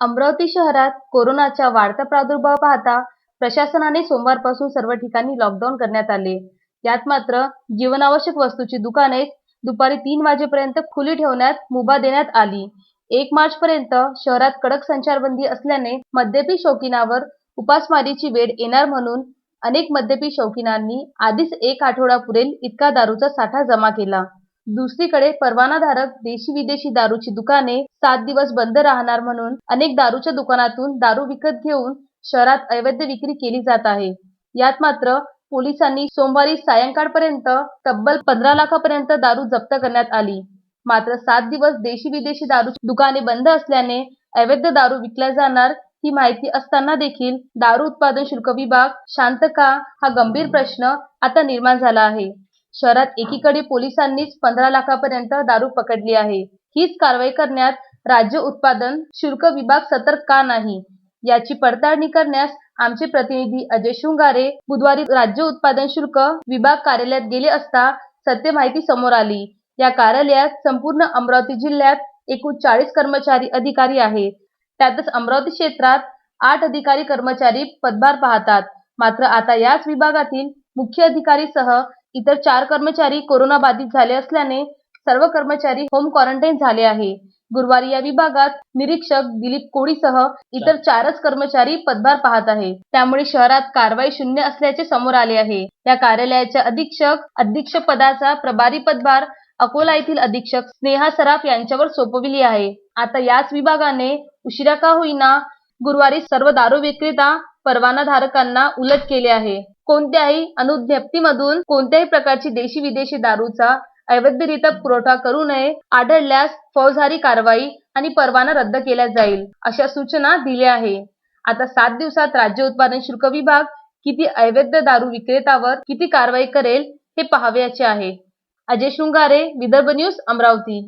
अमरावती शहरात कोरोनाचा वाढता प्रादुर्भाव पाहता प्रशासनाने सोमवारपासून सर्व ठिकाणी लॉकडाऊन करण्यात आले. यात मात्र जीवनावश्यक वस्तूची दुकाने दुपारी तीन वाजेपर्यंत खुली ठेवण्यात मुभा देण्यात आली. एक मार्च पर्यंत शहरात कडक संचारबंदी असल्याने मद्यपी शौकीनावर उपासमारीची वेळ येणार म्हणून अनेक मद्यपी शौकीनांनी आधीच एक आठवडा पुरेल इतका दारूचा साठा जमा केला. दुसरीकडे परवानाधारक देशी विदेशी दारूची दुकाने सात दिवस बंद राहणार म्हणून अनेक दारूच्या दुकानातून दारू विकत घेऊन शहरात अवैध विक्री केली जात आहे. यात मात्र पोलिसांनी सोमवारी सायंकाळपर्यंत तब्बल पंधरा लाखापर्यंत दारू जप्त करण्यात आली. मात्र सात दिवस देशी विदेशी दारूची दुकाने बंद असल्याने अवैध दारू विकल्या जाणार ही माहिती असताना देखील दारू उत्पादन शुल्क विभाग शांत का हा गंभीर प्रश्न आता निर्माण झाला आहे. शहरात एकीकडे पोलिसांनीच पंधरा लाखापर्यंत दारू पकडली आहे. हीच कारवाई करण्यात राज्य उत्पादन शुल्क विभाग सतर्क का नाही? याची पडताळणी करण्यास आमचे प्रतिनिधी अजय शृंगारे बुधवारी राज्य उत्पादन शुल्क विभाग कार्यालयात गेले असता सत्य माहिती समोर आली. या कार्यालयात संपूर्ण अमरावती जिल्ह्यात एकूण चाळीस कर्मचारी अधिकारी आहेत. त्यातच अमरावती क्षेत्रात आठ अधिकारी कर्मचारी पदभार पाहतात. मात्र आता याच विभागातील मुख्य अधिकारी सह इतर चार कर्मचारी कोरोना बाधित झाले असल्याने सर्व कर्मचारी होम क्वारंटाईन झाले आहे. गुरुवारी या विभागात निरीक्षक दिलीप कोळीसह इतर चारच कर्मचारी पदभार पाहत आहे. त्यामुळे शहरात कारवाई शून्य असल्याचे समोर आले आहे. या कार्यालयाच्या अधीक्षक अधीक्षक पदाचा प्रभारी पदभार अकोला येथील अधीक्षक स्नेहा सराफ यांच्यावर सोपविली आहे. आता याच विभागाने उशिरा का होईना गुरुवारी सर्व दारू विक्रेता परवानाधारकांना उलट केले आहे. कोणत्याही अनुज्ञप्तीमधून कोणत्याही प्रकारची देशी विदेशी दारूचा अवैधरित्या पुरवठा करू नये आढळल्यास फौजदारी कारवाई आणि परवाना रद्द केला जाईल अशा सूचना दिल्या आहे आता सात दिवसात राज्य उत्पादन शुल्क विभाग किती अवैध दारू विक्रेत्यावर किती कारवाई करेल हे पाहावयाचे आहे. अजय शृंगारे विदर्भ न्यूज अमरावती.